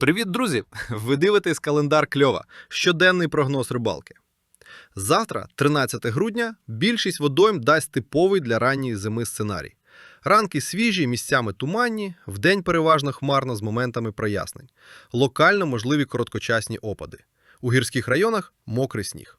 Привіт, друзі! Ви дивитесь календар кльова. Щоденний прогноз рибалки. Завтра, 13 грудня, більшість водойм дасть типовий для ранньої зими сценарій. Ранки свіжі, місцями туманні, вдень переважно хмарно з моментами прояснень. Локально можливі короткочасні опади. У гірських районах мокрий сніг.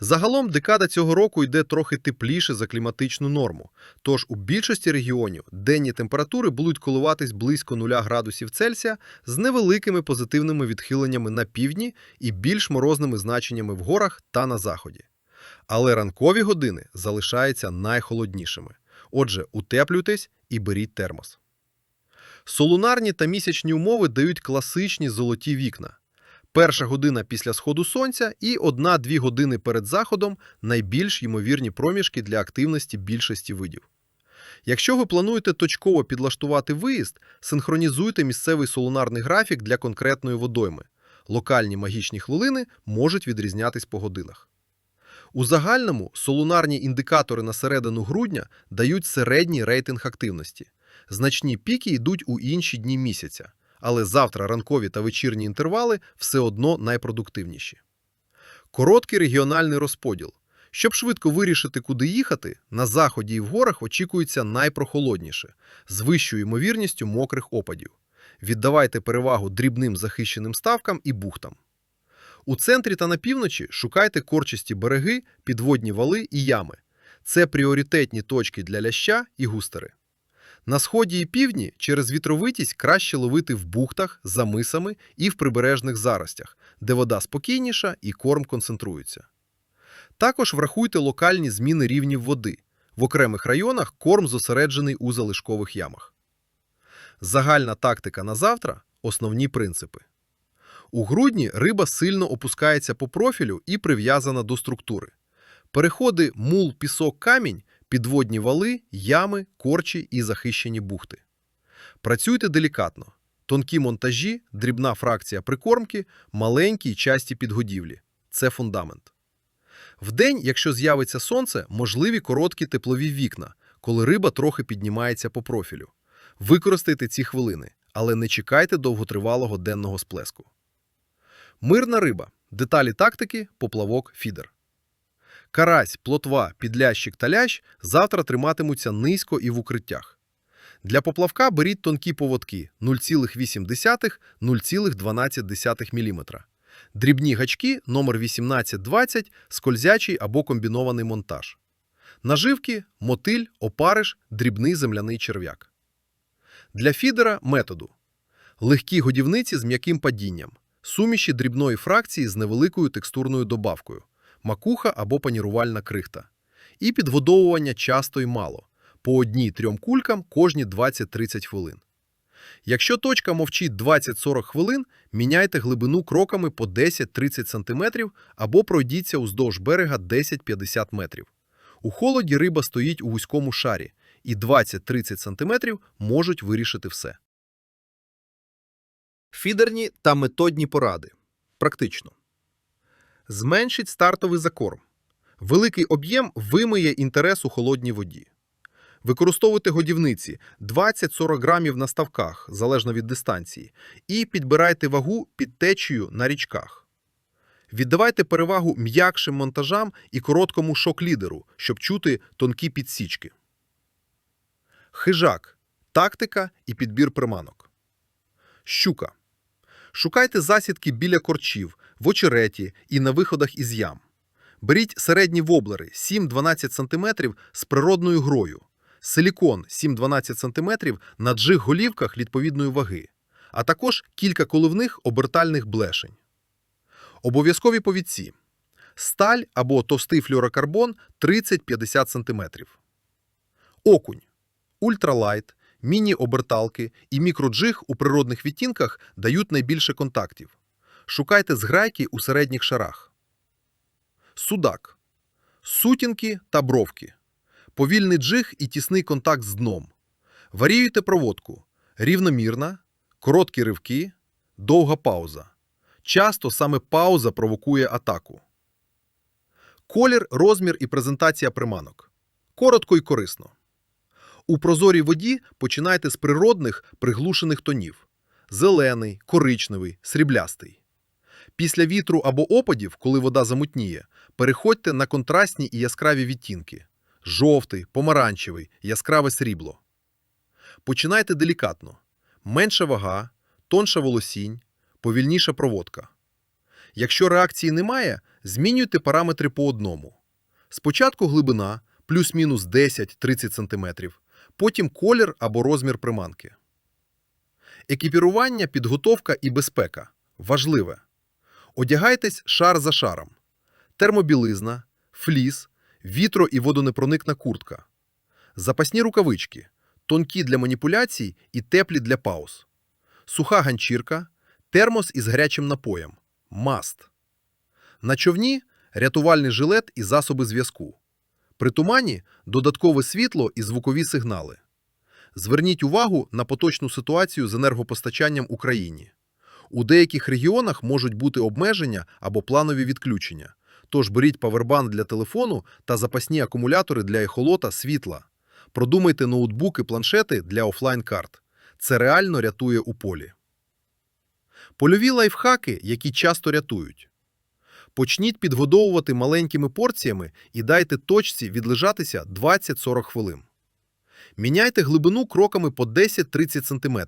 Загалом декада цього року йде трохи тепліше за кліматичну норму, тож у більшості регіонів денні температури будуть коливатись близько 0 градусів Цельсія з невеликими позитивними відхиленнями на півдні і більш морозними значеннями в горах та на заході. Але ранкові години залишаються найхолоднішими. Отже, утеплюйтесь і беріть термос. Солунарні та місячні умови дають класичні золоті вікна. Перша година після сходу сонця і 1-2 години перед заходом найбільш ймовірні проміжки для активності більшості видів. Якщо ви плануєте точково підлаштувати виїзд, синхронізуйте місцевий солунарний графік для конкретної водойми. Локальні магічні хвилини можуть відрізнятись по годинах. У загальному солунарні індикатори на середину грудня дають середній рейтинг активності. Значні піки йдуть у інші дні місяця але завтра ранкові та вечірні інтервали все одно найпродуктивніші. Короткий регіональний розподіл. Щоб швидко вирішити, куди їхати, на заході і в горах очікується найпрохолодніше з вищою ймовірністю мокрих опадів. Віддавайте перевагу дрібним захищеним ставкам і бухтам. У центрі та на півночі шукайте корчисті береги, підводні вали і ями. Це пріоритетні точки для ляща і густери. На сході і півдні через вітровитість краще ловити в бухтах, за мисами і в прибережних заростях, де вода спокійніша і корм концентрується. Також врахуйте локальні зміни рівнів води. В окремих районах корм зосереджений у залишкових ямах. Загальна тактика на завтра основні принципи. У грудні риба сильно опускається по профілю і прив'язана до структури. Переходи мул, пісок, камінь підводні вали, ями, корчі і захищені бухти. Працюйте делікатно. Тонкі монтажі, дрібна фракція прикормки, маленькі й часті підгодівлі. Це фундамент. Вдень, якщо з'явиться сонце, можливі короткі теплові вікна, коли риба трохи піднімається по профілю. Використайте ці хвилини, але не чекайте довготривалого денного сплеску. Мирна риба. Деталі тактики, поплавок, фідер. Карась, плотва, підлящик та лящ завтра триматимуться низько і в укриттях. Для поплавка беріть тонкі поводки 0,8-0,12 мм. Дрібні гачки номер 1820 скользячий або комбінований монтаж. Наживки, мотиль, опариш, дрібний земляний черв'як. Для фідера методу. Легкі годівниці з м'яким падінням. Суміші дрібної фракції з невеликою текстурною добавкою макуха або панірувальна крихта. І підгодовування часто й мало по одній трьом кулькам кожні 20-30 хвилин. Якщо точка мовчить 20-40 хвилин, міняйте глибину кроками по 10-30 см або пройдіться уздовж берега 10-50 метрів. У холоді риба стоїть у вузькому шарі, і 20-30 см можуть вирішити все. Фідерні та методні поради. Практично. Зменшить стартовий закорм. Великий об'єм вимиє інтерес у холодній воді. Використовуйте годівниці 20-40 грамів на ставках, залежно від дистанції, і підбирайте вагу під течією на річках. Віддавайте перевагу м'якшим монтажам і короткому шок-лідеру, щоб чути тонкі підсічки. Хижак. Тактика і підбір приманок. Щука. Шукайте засідки біля корчів, в очереті і на виходах із ям. Беріть середні воблери 7-12 см з природною грою, силікон 7-12 см на джиг голівках відповідної ваги, а також кілька коливних обертальних блешень. Обов'язкові повідці. Сталь або товстий флюорокарбон 30-50 см. Окунь. Ультралайт, міні-оберталки і мікроджиг у природних відтінках дають найбільше контактів. Шукайте зграйки у середніх шарах. Судак. Сутінки та бровки. Повільний джиг і тісний контакт з дном. Варіюйте проводку. Рівномірна, короткі ривки, довга пауза. Часто саме пауза провокує атаку. Колір, розмір і презентація приманок. Коротко і корисно. У прозорій воді починайте з природних приглушених тонів. зелений, коричневий, сріблястий. Після вітру або опадів, коли вода замутніє, переходьте на контрастні і яскраві відтінки – жовтий, помаранчевий, яскраве срібло. Починайте делікатно. Менша вага, тонша волосінь, повільніша проводка. Якщо реакції немає, змінюйте параметри по одному. Спочатку глибина плюс-мінус 10-30 см, потім колір або розмір приманки. Екіпірування, підготовка і безпека важливе. Одягайтесь шар за шаром. Термобілизна, фліс, вітро- і водонепроникна куртка. Запасні рукавички, тонкі для маніпуляцій і теплі для пауз. Суха ганчірка, термос із гарячим напоєм. Маст. На човні рятувальний жилет і засоби зв'язку. При тумані додаткове світло і звукові сигнали. Зверніть увагу на поточну ситуацію з енергопостачанням Україні. У деяких регіонах можуть бути обмеження або планові відключення. Тож беріть павербанк для телефону та запасні акумулятори для ехолота світла. Продумайте ноутбуки, планшети для офлайн-карт. Це реально рятує у полі. Польові лайфхаки, які часто рятують. Почніть підгодовувати маленькими порціями і дайте точці відлежатися 20-40 хвилин. Міняйте глибину кроками по 10-30 см.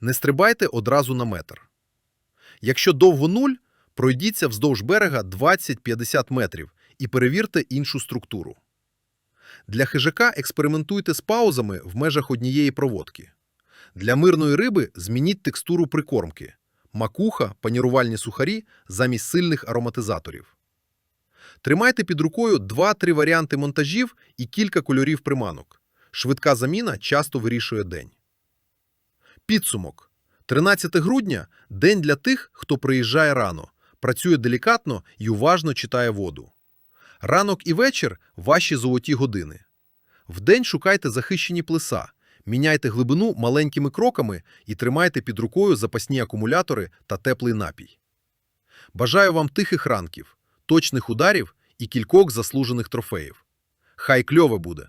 Не стрибайте одразу на метр. Якщо довго нуль, пройдіться вздовж берега 20-50 метрів і перевірте іншу структуру. Для хижака експериментуйте з паузами в межах однієї проводки. Для мирної риби змініть текстуру прикормки – макуха, панірувальні сухарі замість сильних ароматизаторів. Тримайте під рукою 2-3 варіанти монтажів і кілька кольорів приманок. Швидка заміна часто вирішує день. Підсумок. 13 грудня – день для тих, хто приїжджає рано, працює делікатно і уважно читає воду. Ранок і вечір – ваші золоті години. Вдень шукайте захищені плеса, міняйте глибину маленькими кроками і тримайте під рукою запасні акумулятори та теплий напій. Бажаю вам тихих ранків, точних ударів і кількох заслужених трофеїв. Хай кльове буде!